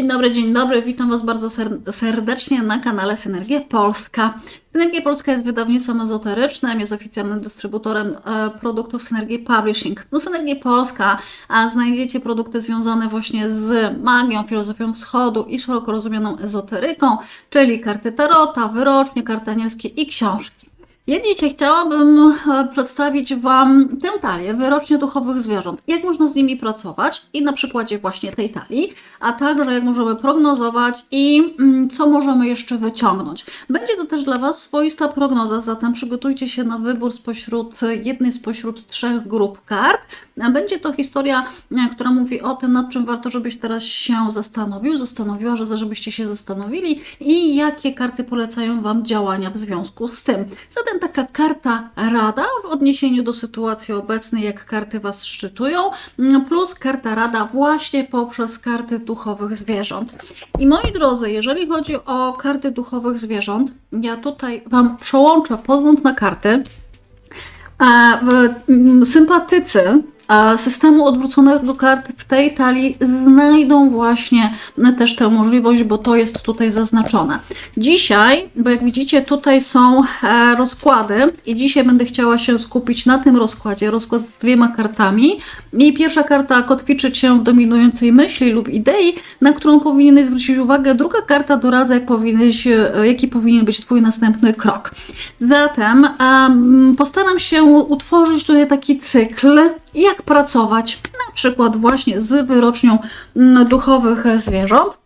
Dzień dobry, dzień dobry, witam Was bardzo ser- serdecznie na kanale Synergia Polska. Synergia Polska jest wydawnictwem ezoterycznym, jest oficjalnym dystrybutorem e, produktów Synergii Publishing. No Synergia Polska, a znajdziecie produkty związane właśnie z magią, filozofią wschodu i szeroko rozumianą ezoteryką, czyli karty tarota, wyrocznie, karty anielskie i książki. Ja dzisiaj chciałabym e, przedstawić Wam tę talię wyrocznie duchowych zwierząt. Jak można z nimi pracować i na przykładzie właśnie tej talii, a także jak możemy prognozować i mm, co możemy jeszcze wyciągnąć. Będzie to też dla Was swoista prognoza, zatem przygotujcie się na wybór spośród e, jednej spośród trzech grup kart. Będzie to historia, e, która mówi o tym, nad czym warto, żebyś teraz się zastanowił, zastanowiła, że żebyście się zastanowili i jakie karty polecają Wam działania w związku z tym. Zatem taka karta rada w odniesieniu do sytuacji obecnej, jak karty Was szczytują, mm, plus karta rada właśnie poprzez karty duchowych zwierząt. I moi drodzy, jeżeli chodzi o karty duchowych zwierząt, ja tutaj Wam przełączę podgląd na karty. A w- m, sympatycy systemu odwróconego kart w tej talii znajdą właśnie też tę możliwość, bo to jest tutaj zaznaczone. Dzisiaj, bo jak widzicie, tutaj są e, rozkłady i dzisiaj będę chciała się skupić na tym rozkładzie, rozkład z dwiema kartami. I pierwsza karta kotwiczy się w dominującej myśli lub idei, na którą powinieneś zwrócić uwagę. Druga karta doradza, jak powinieneś, e, jaki powinien być Twój następny krok. Zatem em, postaram się utworzyć tutaj taki cykl, jak pracować na przykład właśnie z wyrocznią mm, duchowych zwierząt.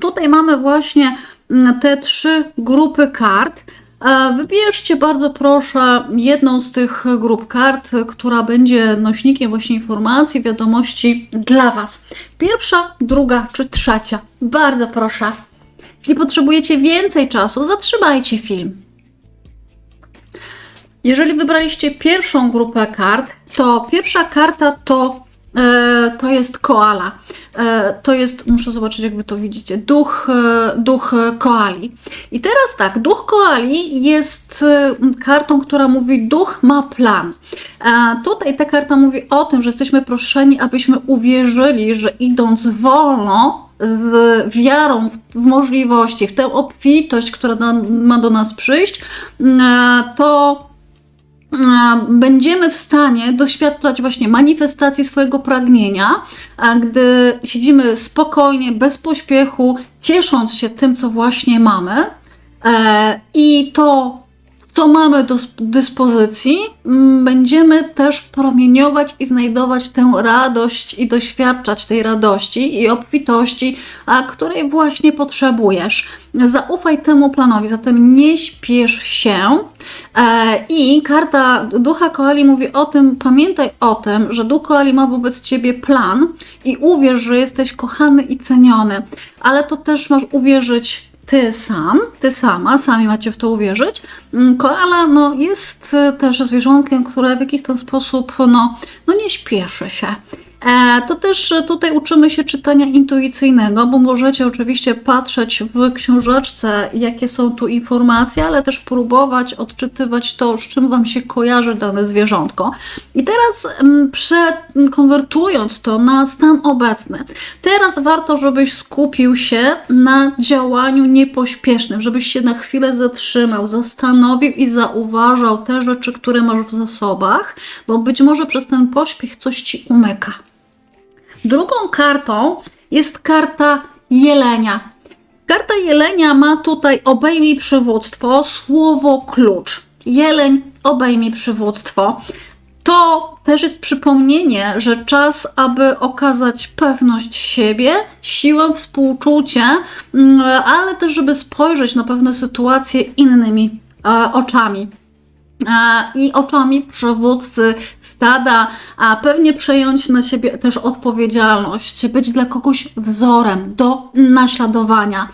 Tutaj mamy właśnie mm, te trzy grupy kart. E, Wybierzcie bardzo proszę jedną z tych grup kart, która będzie nośnikiem właśnie informacji, wiadomości dla Was. Pierwsza, druga czy trzecia. Bardzo proszę. Jeśli potrzebujecie więcej czasu, zatrzymajcie film. Jeżeli wybraliście pierwszą grupę kart, to pierwsza karta to, e, to jest koala. E, to jest, muszę zobaczyć, jak wy to widzicie, duch, e, duch koali. I teraz tak, duch koali jest e, kartą, która mówi, duch ma plan. E, tutaj ta karta mówi o tym, że jesteśmy proszeni, abyśmy uwierzyli, że idąc wolno, z wiarą w możliwości, w tę obfitość, która ma do nas przyjść, e, to będziemy w stanie doświadczać właśnie manifestacji swojego pragnienia, gdy siedzimy spokojnie, bez pośpiechu, ciesząc się tym, co właśnie mamy. E, I to, co mamy do sp- dyspozycji, mm, będziemy też promieniować i znajdować tę radość i doświadczać tej radości i obfitości, a której właśnie potrzebujesz. Zaufaj temu planowi, zatem nie śpiesz się. E, I karta Ducha Koali mówi o tym, pamiętaj o tym, że Duch Koali ma wobec Ciebie plan i uwierz, że jesteś kochany i ceniony, ale to też masz uwierzyć ty sam, ty sama, sami macie w to uwierzyć. Mm, Koala no, jest e, też zwierzątkiem, które w jakiś ten sposób no, no nie śpieszy się. E, To też e, tutaj uczymy się czytania intuicyjnego, bo możecie oczywiście patrzeć w książeczce, jakie są tu informacje, ale też próbować odczytywać to, z czym Wam się kojarzy dane zwierzątko. I teraz mm, przekonwertując to na stan obecny, teraz warto, żebyś skupił się na działaniu niepośpiesznym, żebyś się na chwilę zatrzymał, zastanowił i zauważał te rzeczy, które masz w zasobach, bo być może przez ten pośpiech coś Ci umyka. Drugą kartą jest karta jelenia. Karta jelenia ma tutaj obejmij przywództwo, słowo klucz. Jeleń obejmij przywództwo. To też jest przypomnienie, że czas, aby okazać pewność siebie, siłę, współczucie, mm, ale też, żeby spojrzeć na pewne sytuacje innymi e, oczami i oczami przywódcy stada, a pewnie przejąć na siebie też odpowiedzialność, być dla kogoś wzorem do naśladowania.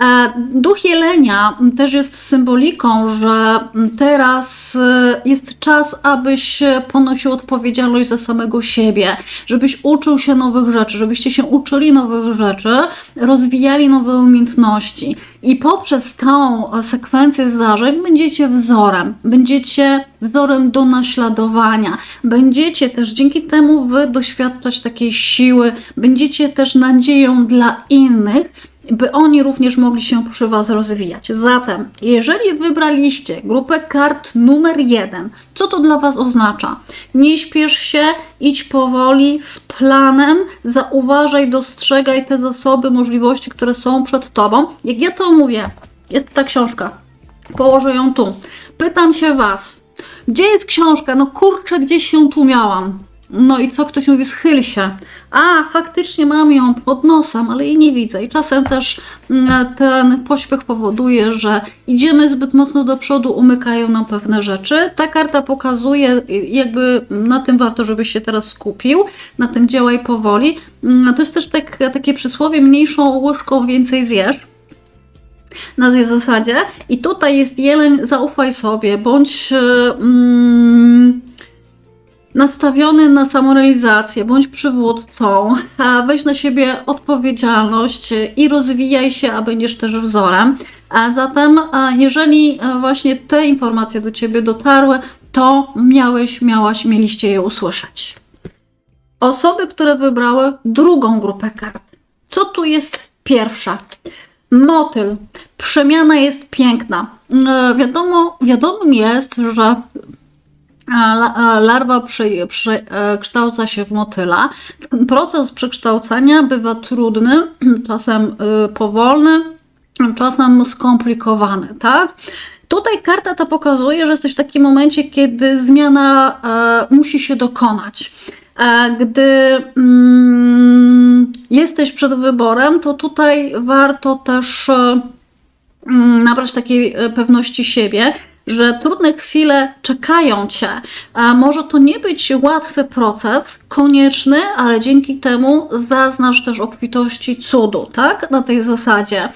E, Duch Jelenia też jest symboliką, że teraz e, jest czas, abyś ponosił odpowiedzialność za samego siebie, żebyś uczył się nowych rzeczy, żebyście się uczyli nowych rzeczy, rozwijali nowe umiejętności. I poprzez tą sekwencję zdarzeń będziecie wzorem, będziecie wzorem do naśladowania, będziecie też dzięki temu wy doświadczać takiej siły, będziecie też nadzieją dla innych by oni również mogli się przy Was rozwijać. Zatem, jeżeli wybraliście grupę kart numer jeden, co to dla Was oznacza? Nie śpiesz się, idź powoli, z planem, zauważaj, dostrzegaj te zasoby, możliwości, które są przed Tobą. Jak ja to mówię, jest ta książka, położę ją tu. Pytam się Was, gdzie jest książka? No kurczę, gdzieś ją tu miałam. No i co ktoś mówi, schyl się. A, faktycznie mam ją pod nosem, ale jej nie widzę. I czasem też mm, ten pośpiech powoduje, że idziemy zbyt mocno do przodu, umykają nam pewne rzeczy. Ta karta pokazuje, jakby na tym warto, żebyś się teraz skupił, na tym działaj powoli. Mm, To jest też tak, takie przysłowie, mniejszą łyżką więcej zjesz na tej zasadzie. I tutaj jest jeleń, zaufaj sobie, bądź mm, nastawiony na samorealizację, bądź przywódcą, weź na siebie odpowiedzialność i rozwijaj się, a będziesz też wzorem. A zatem, jeżeli e, właśnie te informacje do Ciebie dotarły, to miałeś, miałaś, mieliście je usłyszeć. Osoby, które wybrały drugą grupę kart. Co tu jest pierwsza? Motyl. Przemiana jest piękna. E, Wiadomo, wiadomym jest, że larwa prze- przekształca się w motyla. Proces przekształcania bywa trudny, czasem y, powolny, czasem skomplikowany, tak? Tutaj karta ta pokazuje, że jesteś w takim momencie, kiedy zmiana e, musi się dokonać. E, gdy mm, jesteś przed wyborem, to tutaj warto też e, mm, nabrać takiej e, pewności siebie, że trudne chwile czekają cię. A może to nie być łatwy proces, konieczny, ale dzięki temu zaznasz też obfitości cudu, tak? Na tej zasadzie.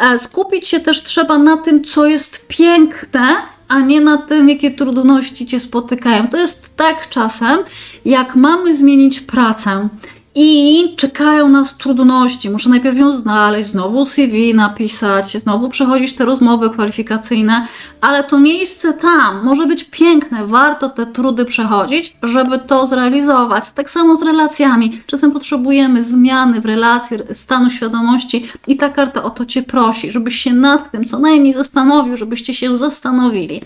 E, Skupić się też trzeba na tym, co jest piękne, a nie na tym, jakie trudności cię spotykają. To jest tak czasem, jak mamy zmienić pracę i czekają nas trudności. Muszę najpierw ją znaleźć, znowu CV napisać, znowu przechodzić te rozmowy kwalifikacyjne, ale to miejsce tam może być piękne, warto te trudy przechodzić, żeby to zrealizować. Tak samo z relacjami. Czasem potrzebujemy zmiany w relacji, stanu świadomości i ta karta o to Cię prosi, żebyś się nad tym co najmniej zastanowił, żebyście się zastanowili.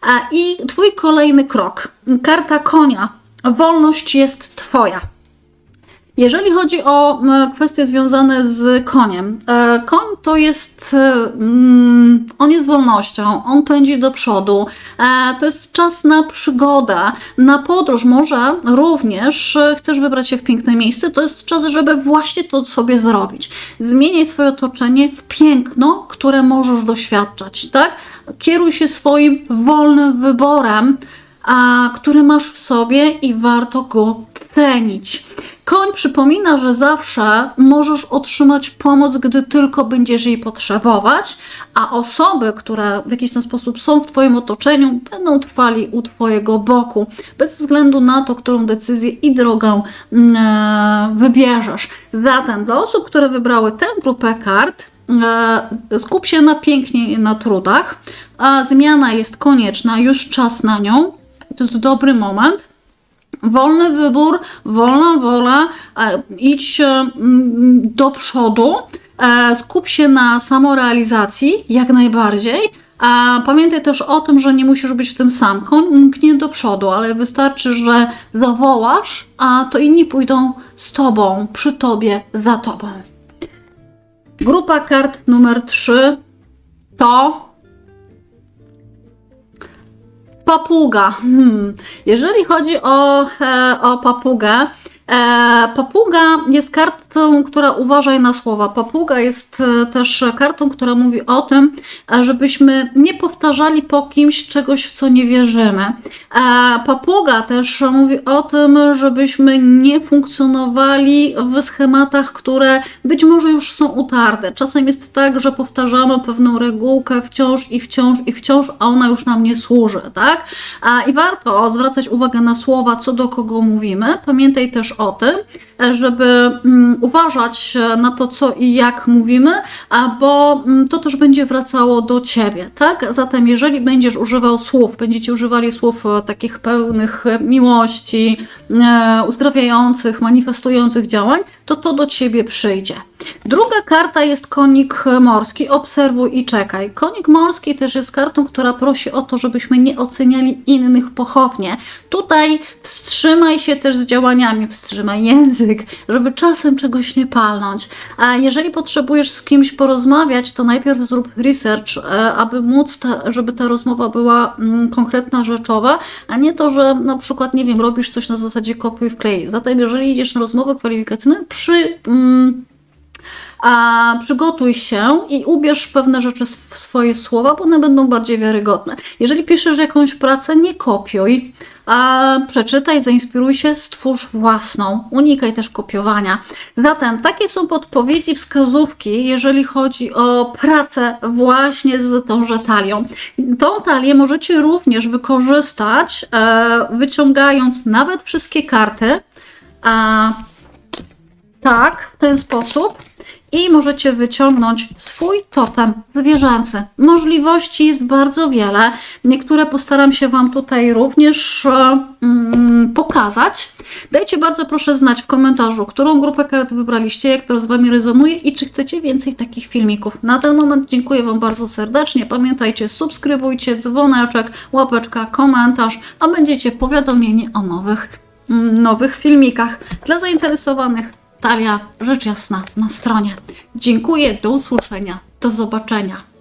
A i Twój kolejny krok. Karta konia. Wolność jest Twoja. Jeżeli chodzi o kwestie związane z koniem, e, koń to jest, e, mm, on jest wolnością, on pędzi do przodu, e, to jest czas na przygodę, na podróż, może również chcesz wybrać się w piękne miejsce, to jest czas, żeby właśnie to sobie zrobić. Zmieniaj swoje otoczenie w piękno, które możesz doświadczać, tak? Kieruj się swoim wolnym wyborem, a, który masz w sobie i warto go cenić. Koń przypomina, że zawsze możesz otrzymać pomoc, gdy tylko będziesz jej potrzebować, a osoby, które w jakiś ten sposób są w Twoim otoczeniu, będą trwali u Twojego boku, bez względu na to, którą decyzję i drogę mm, e, wybierzesz. Zatem dla osób, które wybrały tę grupę kart, e, skup się na pięknie i na trudach. Zmiana jest konieczna, już czas na nią. To jest dobry moment. Wolny wybór, wolna wola, e, idź e, do przodu, e, skup się na samorealizacji jak najbardziej. A pamiętaj też o tym, że nie musisz być w tym sam. Koń mknie do przodu, ale wystarczy, że zawołasz, a to inni pójdą z tobą, przy tobie, za tobą. Grupa kart numer 3 to Papuga. Hmm. Jeżeli chodzi o, e, o papugę, papuga jest kartą, która uważaj na słowa. Papuga jest e, też kartą, która mówi o tym, e, żebyśmy nie powtarzali po kimś czegoś, w co nie wierzymy. E, papuga też mówi o tym, żebyśmy nie funkcjonowali w schematach, które być może już są utarte. Czasem jest tak, że powtarzamy pewną regułkę wciąż i wciąż i wciąż, a ona już nam nie służy, tak? I warto zwracać uwagę na słowa, co do kogo mówimy. Pamiętaj też o tym, żeby mm, uważać na to, co i jak mówimy, bo mm, to też będzie wracało do ciebie, tak? Zatem, jeżeli będziesz używał słów, będziecie używali słów e, takich pełnych miłości, e, uzdrawiających, manifestujących działań, to to do ciebie przyjdzie. Druga karta jest konik morski. Obserwuj i czekaj. Konik morski też jest kartą, która prosi o to, żebyśmy nie oceniali innych pochopnie. Tutaj wstrzymaj się też z działaniami, wstrzymaj język, żeby czasem czegoś nie palnąć. A jeżeli potrzebujesz z kimś porozmawiać, to najpierw zrób research, e, aby móc, ta, żeby ta rozmowa była mm, konkretna, rzeczowa, a nie to, że na przykład, nie wiem, robisz coś na zasadzie kopiuj wklej. Zatem, jeżeli idziesz na rozmowę kwalifikacyjną, przy. Mm, a przygotuj się i ubierz pewne rzeczy w swoje słowa, bo one będą bardziej wiarygodne. Jeżeli piszesz jakąś pracę, nie kopiuj, a przeczytaj, zainspiruj się, stwórz własną. Unikaj też kopiowania. Zatem takie są podpowiedzi, wskazówki, jeżeli chodzi o pracę właśnie z tą talią. Tą talię możecie również wykorzystać, e, wyciągając nawet wszystkie karty. A, tak, w ten sposób i możecie wyciągnąć swój totem zwierzęcy. Możliwości jest bardzo wiele. Niektóre postaram się Wam tutaj również mm, pokazać. Dajcie bardzo proszę znać w komentarzu, którą grupę kart wybraliście, jak to z Wami rezonuje i czy chcecie więcej takich filmików. Na ten moment dziękuję Wam bardzo serdecznie. Pamiętajcie, subskrybujcie, dzwoneczek, łapeczka, komentarz, a będziecie powiadomieni o nowych, mm, nowych filmikach. Dla zainteresowanych Rzecz jasna, na stronie. Dziękuję, do usłyszenia, do zobaczenia.